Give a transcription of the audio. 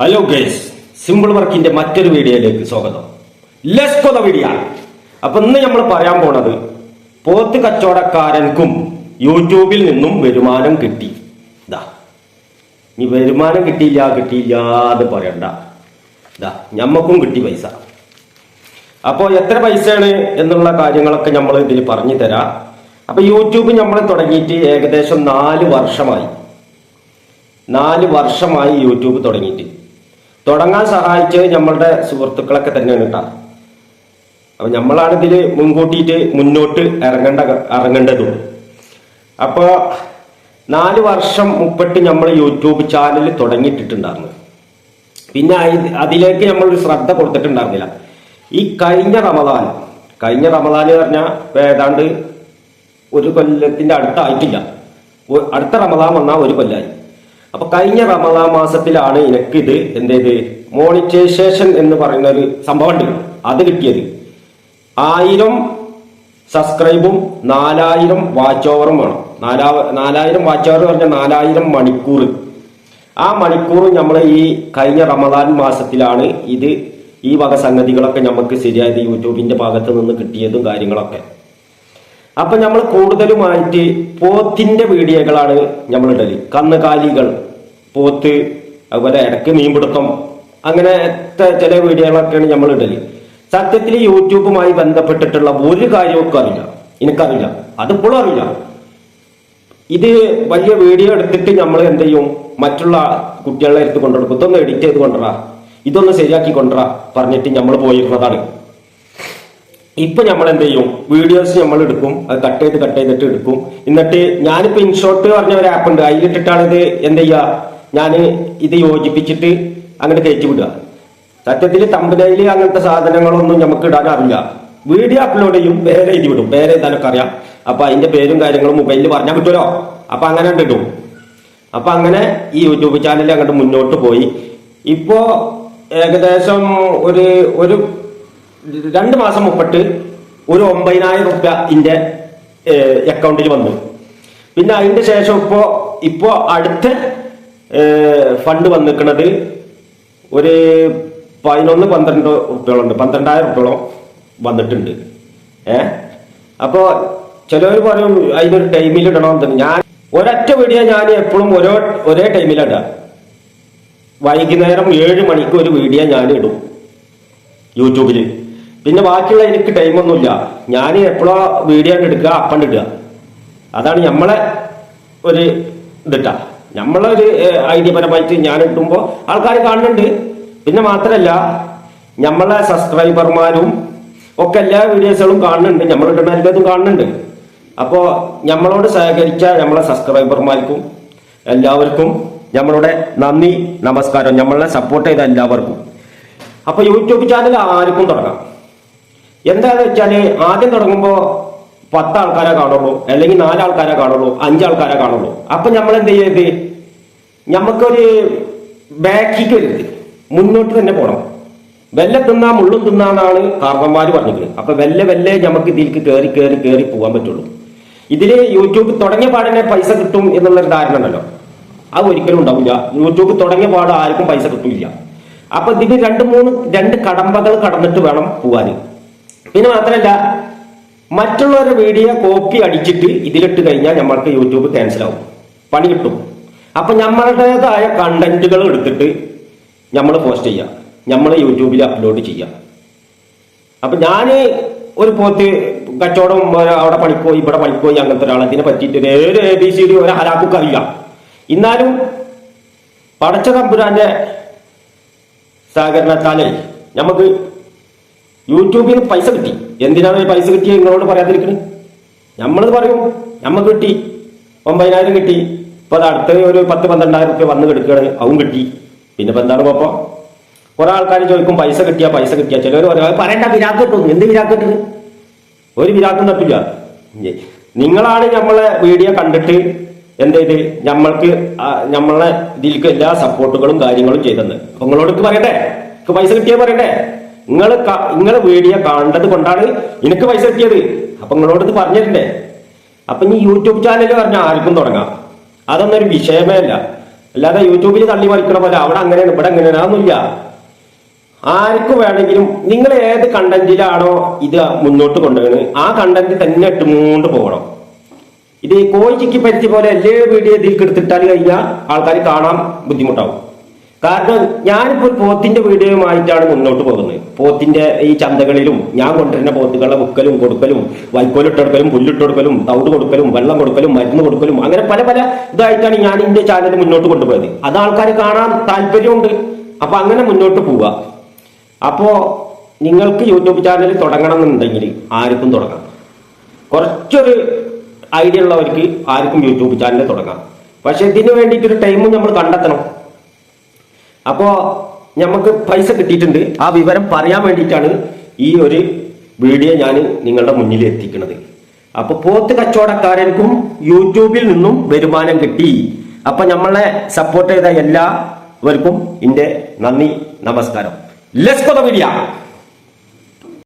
Hello guys simple വർക്കിന്റെ മറ്റൊരു വീഡിയോയിലേക്ക് സ്വാഗതം. ലെസ്കൊത വീഡിയോ അപ്പൊ ഇന്ന് നമ്മൾ പറയാൻ പോണത് പോത്ത് കച്ചവടക്കാരൻക്കും യൂട്യൂബിൽ നിന്നും വരുമാനം കിട്ടി. ഇതാ നീ വരുമാനം കിട്ടിയില്ല കിട്ടിയില്ല എന്ന് പറയണ്ട. ഇതാ ഞമ്മക്കും കിട്ടി പൈസ. അപ്പോൾ എത്ര പൈസയാണ് എന്നുള്ള കാര്യങ്ങളൊക്കെ നമ്മൾ ഇതിൽ പറഞ്ഞു തരാം. അപ്പൊ യൂട്യൂബ് നമ്മൾ തുടങ്ങിയിട്ട് ഏകദേശം നാല് വർഷമായി. നാല് വർഷമായി യൂട്യൂബ് തുടങ്ങിയിട്ട്. തുടങ്ങാൻ സഹായിച്ചത് നമ്മളുടെ സുഹൃത്തുക്കളൊക്കെ തന്നെയാണ് കേട്ടോ. അപ്പൊ നമ്മളാണ് ഇതിൽ മുൻകൂട്ടിയിട്ട് മുന്നോട്ട് ഇറങ്ങേണ്ട ഇറങ്ങേണ്ടതും. അപ്പോൾ നാല് വർഷം മുപ്പിട്ട് നമ്മൾ യൂട്യൂബ് ചാനൽ തുടങ്ങിയിട്ടിട്ടുണ്ടായിരുന്നു. പിന്നെ അതിലേക്ക് നമ്മൾ ശ്രദ്ധ കൊടുത്തിട്ടുണ്ടായിരുന്നില്ല. ഈ കഴിഞ്ഞ റമദാൻ കഴിഞ്ഞ റമദാൻ എന്ന് പറഞ്ഞാൽ ഏതാണ്ട് ഒരു കൊല്ലത്തിന്റെ അടുത്തായിട്ടില്ല. അടുത്ത റമദാൻ വന്നാൽ ഒരു കൊല്ലായി. അപ്പൊ കഴിഞ്ഞ റമദാൻ മാസത്തിലാണ് എനിക്കിത് എന്തേത് മോണിറ്റൈസേഷൻ എന്ന് പറയുന്ന ഒരു സംഭവം ഉണ്ട്. അത് കിട്ടിയത്. ആയിരം സബ്സ്ക്രൈബും നാലായിരം വാച്ച് ഓവറും വേണം. നാലാ നാലായിരം വാച്ച് ഓവർ പറഞ്ഞാൽ നാലായിരം മണിക്കൂർ. ആ മണിക്കൂർ നമ്മൾ ഈ കഴിഞ്ഞ റമദാൻ മാസത്തിലാണ് ഇത് ഈ വക സംഗതികളൊക്കെ നമുക്ക് ശരിയായത് യൂട്യൂബിന്റെ ഭാഗത്ത് നിന്ന് കിട്ടിയതും കാര്യങ്ങളൊക്കെ. അപ്പൊ നമ്മൾ കൂടുതലുമായിട്ട് പോത്തിന്റെ വീഡിയോകളാണ് നമ്മൾ കന്നുകാലികൾ പോത്ത് അതുപോലെ ഇടയ്ക്ക് മീൻപിടുത്തം എത്ര ചില വീഡിയോകളൊക്കെയാണ് നമ്മൾ ഇടൽ സത്യത്തിൽ യൂട്യൂബുമായി ബന്ധപ്പെട്ടിട്ടുള്ള ഒരു കാര്യമൊക്കെ അറിയില്ല. എനിക്കറിയില്ല. അതിപ്പോഴും അറിയില്ല. ഇത് വലിയ വീഡിയോ എടുത്തിട്ട് നമ്മൾ എന്ത് ചെയ്യും? മറ്റുള്ള കുട്ടികളെ എടുത്ത് കൊണ്ടുവരും. ഇതൊന്ന് എഡിറ്റ് ചെയ്ത് കൊണ്ടുവരാ. ഇതൊന്ന് ശരിയാക്കി കൊണ്ടുവരാ പറഞ്ഞിട്ട് നമ്മൾ പോയിരുന്നതാണ്. ഇപ്പൊ നമ്മൾ എന്ത് ചെയ്യും? വീഡിയോസ് നമ്മൾ എടുക്കും. അത് കട്ട് ചെയ്ത് കട്ട് ചെയ്തിട്ട് എടുക്കും. എന്നിട്ട് ഞാനിപ്പോ ഇൻഷോട്ട് പറഞ്ഞ ഒരു ആപ്പ് ഉണ്ട്. അതിലിട്ടിട്ടാണ് ഇത് എന്ത് ചെയ്യുക ഞാൻ ഇത് യോജിപ്പിച്ചിട്ട് അങ്ങോട്ട് കയറ്റി വിടുക. സത്യത്തിൽ തമ്പനയിൽ അങ്ങനത്തെ സാധനങ്ങളൊന്നും നമുക്ക് ഇടാൻ അറിയില്ല. വീഡിയോ അപ്ലോഡ് ചെയ്യും പേര് എഴുതി വിടും. പേര് എന്തായാലും അറിയാം. അപ്പൊ അതിന്റെ പേരും കാര്യങ്ങളും മൊബൈലിൽ പറഞ്ഞാൽ കിട്ടുമല്ലോ അപ്പൊ അങ്ങനെ ഇടും. അപ്പൊ അങ്ങനെ ഈ യൂട്യൂബ് ചാനൽ അങ്ങോട്ട് മുന്നോട്ട് പോയി. ഇപ്പോ ഏകദേശം ഒരു ഒരു രണ്ട് മാസം മുപ്പിട്ട് ഒരു ഒമ്പതിനായിരം റുപ്യ ഇന്റെ അക്കൗണ്ടിൽ വന്നു. പിന്നെ അതിന്റെ ശേഷം ഇപ്പോ ഇപ്പോ അടുത്ത ഫണ്ട് വന്നിക്കണത് ഒരു പതിനൊന്ന് പന്ത്രണ്ട് റുപ്യോളുണ്ട് പന്ത്രണ്ടായിരം റുപ്യോളം വന്നിട്ടുണ്ട്. ഏ? അപ്പോൾ ചിലവർ പറയും അതിനൊരു ടൈമിൽ ഇടണമെന്ന് ഞാൻ ഒരൊറ്റ വീഡിയോ ഞാൻ എപ്പോഴും ഓരോ ഒരേ ടൈമിലിടുക വൈകുന്നേരം ഏഴ് മണിക്ക് ഒരു വീഡിയോ ഞാൻ ഇടും യൂട്യൂബിൽ പിന്നെ ബാക്കിയുള്ള എനിക്ക് ടൈമൊന്നുമില്ല ഞാൻ എപ്പോഴോ വീഡിയോ എടുക്കുക അപ്പം ഇടുക. അതാണ് നമ്മളെ ഒരു ഇതിട്ടാ. നമ്മളെ ഒരു ഐഡിയപരമായിട്ട് ഞാൻ ഇട്ടുമ്പോൾ ആൾക്കാർ കാണുന്നുണ്ട്. പിന്നെ മാത്രമല്ല നമ്മളെ സബ്സ്ക്രൈബർമാരും ഒക്കെ എല്ലാ വീഡിയോസുകളും കാണുന്നുണ്ട്. നമ്മൾ ഇടുന്ന എല്ലാതും കാണുന്നുണ്ട്. അപ്പോൾ നമ്മളോട് സഹകരിച്ച നമ്മളെ സബ്സ്ക്രൈബർമാർക്കും എല്ലാവർക്കും നമ്മളുടെ നന്ദി നമസ്കാരം. നമ്മളെ സപ്പോർട്ട് ചെയ്ത എല്ലാവർക്കും. അപ്പോൾ യൂട്യൂബ് ചാനൽ ആർക്കും തുടങ്ങാം. എന്താണെന്ന് വെച്ചാൽ ആദ്യം തുടങ്ങുമ്പോ പത്ത് ആൾക്കാരെ കാണുള്ളൂ അല്ലെങ്കിൽ നാലാൾക്കാരെ കാണുള്ളൂ അഞ്ചാൾക്കാരെ കാണുള്ളൂ. അപ്പൊ നമ്മൾ എന്ത് ചെയ്യരുത് നമുക്കൊരു ബാക്കിക്ക് വരുത് മുന്നോട്ട് തന്നെ പോണം. വെല്ല തിന്നാ മുള്ളും തിന്നാന്നാണ് കാർന്നന്മാര് പറഞ്ഞിരിക്കുന്നത്. അപ്പൊ വെല്ല വെല്ലെ നമുക്ക് ഇതിലേക്ക് കയറി കയറി കയറി പോകാൻ പറ്റുള്ളൂ. ഇതിൽ യൂട്യൂബ് തുടങ്ങിയ പാടനെ പൈസ കിട്ടും എന്നുള്ളൊരു ധാരണ ഉണ്ടല്ലോ. അത് ഒരിക്കലും ഉണ്ടാവില്ല. യൂട്യൂബ് തുടങ്ങിയ പാട് ആർക്കും പൈസ കിട്ടില്ല. അപ്പൊ ഇതിന് രണ്ട് മൂന്ന് രണ്ട് കടമ്പകൾ കടന്നിട്ട് വേണം പോകാൻ പിന്നെ മാത്രമല്ല മറ്റുള്ളവരുടെ വീഡിയോ കോപ്പി അടിച്ചിട്ട് ഇതിലിട്ട് കഴിഞ്ഞാൽ നമ്മൾക്ക് യൂട്യൂബ് ക്യാൻസൽ ആവും. പണി കിട്ടും. അപ്പൊ നമ്മളുടേതായ കണ്ടന്റുകൾ എടുത്തിട്ട് നമ്മൾ പോസ്റ്റ് ചെയ്യാം. നമ്മൾ യൂട്യൂബിൽ അപ്ലോഡ് ചെയ്യാം. അപ്പൊ ഞാൻ ഒരു പോത്ത് കച്ചവടം അവിടെ പണിക്കോയി ഇവിടെ പണിക്കോയി അങ്ങനത്തെ ഒരാൾ അതിനെ പറ്റിയിട്ട് ഏത് എ ബി സി ഡി ഒരു ഹലാക്കൊക്കെ അറിയാം എന്നാലും പടച്ച തമ്പുരാന്റെ സഹകരണത്താലേ നമുക്ക് യൂട്യൂബിൽ നിന്ന് പൈസ കിട്ടി. എന്തിനാണ് ഈ പൈസ കിട്ടിയത് നിങ്ങളോട് പറയാതിരിക്കുന്നത് നമ്മളത് പറയും നമ്മക്ക് കിട്ടി. ഒമ്പതിനായിരം കിട്ടി. ഇപ്പൊ അത് അടുത്ത ഒരു പത്ത് പന്ത്രണ്ടായിരം റുപ്യ വന്ന് കിടക്കുകയാണ് അവും കിട്ടി. പിന്നെ ഇപ്പൊ എന്താണ് കുഴപ്പം കുറെ ആൾക്കാർ ചോദിക്കും പൈസ കിട്ടിയാ പൈസ കിട്ടിയാ. ചിലവർ പറയാം "അത് പറയണ്ട വിരാക്ക് കിട്ടും. എന്ത് വിരാക്ക് കിട്ടുന്നത്? ഒരു വിരാക്കും തട്ടില്ല. നിങ്ങളാണ് നമ്മളെ വീഡിയോ കണ്ടിട്ട് എന്ത് ചെയ്ത്? നമ്മൾക്ക് നമ്മളെ ഇതിലേക്ക് എല്ലാ സപ്പോർട്ടുകളും കാര്യങ്ങളും ചെയ്തത് അപ്പൊ നിങ്ങളോട് പറയട്ടെ പൈസ കിട്ടിയാൽ പറയണ്ടേ? നിങ്ങൾ നിങ്ങൾ വീഡിയോ കണ്ടത് കൊണ്ടാണ് എനിക്ക് പൈസ കിട്ടിയത്. അപ്പൊ നിങ്ങളോട് ഇത് പറഞ്ഞിട്ടുണ്ടേ. അപ്പൊ ഇനി യൂട്യൂബ് ചാനൽ പറഞ്ഞാൽ ആർക്കും തുടങ്ങാം. അതൊന്നും ഒരു വിഷയമേ അല്ല. അല്ലാതെ യൂട്യൂബിൽ തള്ളി മറിക്കണ പോലെ അവിടെ അങ്ങനെയാണ് ഇവിടെ അങ്ങനെയാണ് അതൊന്നുമില്ല. ആർക്കും വേണമെങ്കിലും നിങ്ങൾ ഏത് കണ്ടന്റിലാണോ ഇത് മുന്നോട്ട് കൊണ്ടുപോകുന്നത് ആ കണ്ടന്റ് തന്നെ മുന്നോട്ട് പോകണം. ഇത് കോഴിച്ചിക്ക് പരിധി പോലെ എല്ലാ വീഡിയോ ഇതിൽ എടുത്തിട്ടാൽ കഴിഞ്ഞാൽ ആൾക്കാർ കാണാൻ ബുദ്ധിമുട്ടാവും. കാരണം ഞാനിപ്പോൾ ഒരു പോത്തിന്റെ വീഡിയോയുമായിട്ടാണ് മുന്നോട്ട് പോകുന്നത്. പോത്തിന്റെ ഈ ചന്തകളിലും ഞാൻ കൊണ്ടുവരുന്ന പോത്തുകളുടെ മുക്കലും കൊടുക്കലും വൈക്കോലിട്ടെടുക്കലും പുല്ലിട്ടെടുക്കലും തവിട് കൊടുക്കലും വെള്ളം കൊടുക്കലും മരുന്ന് കൊടുക്കലും അങ്ങനെ പല പല ഇതായിട്ടാണ് ഞാൻ എന്റെ ചാനൽ മുന്നോട്ട് കൊണ്ടുപോയത്. അത് ആൾക്കാർ കാണാൻ താല്പര്യമുണ്ട്. അപ്പൊ അങ്ങനെ മുന്നോട്ട് പോവുക. അപ്പോ നിങ്ങൾക്ക് യൂട്യൂബ് ചാനൽ തുടങ്ങണം എന്നുണ്ടെങ്കിൽ ആർക്കും തുടങ്ങാം. കുറച്ചൊരു ഐഡിയ ഉള്ളവർക്ക് ആർക്കും യൂട്യൂബ് ചാനൽ തുടങ്ങാം. പക്ഷെ ഇതിന് വേണ്ടിയിട്ടൊരു ടൈമും നമ്മൾ കണ്ടെത്തണം. അപ്പോ നമുക്ക് പൈസ കിട്ടിയിട്ടുണ്ട്. ആ വിവരം പറയാൻ വേണ്ടിയിട്ടാണ് ഈ ഒരു വീഡിയോ ഞാൻ നിങ്ങളുടെ മുന്നിൽ എത്തിക്കുന്നത് അപ്പൊ പോത്ത് കച്ചവടക്കാരൻക്കും യൂട്യൂബിൽ നിന്നും വരുമാനം കിട്ടി. അപ്പൊ നമ്മളെ സപ്പോർട്ട് ചെയ്ത എല്ലാവർക്കും എന്റെ നന്ദി നമസ്കാരം. Less കൊത video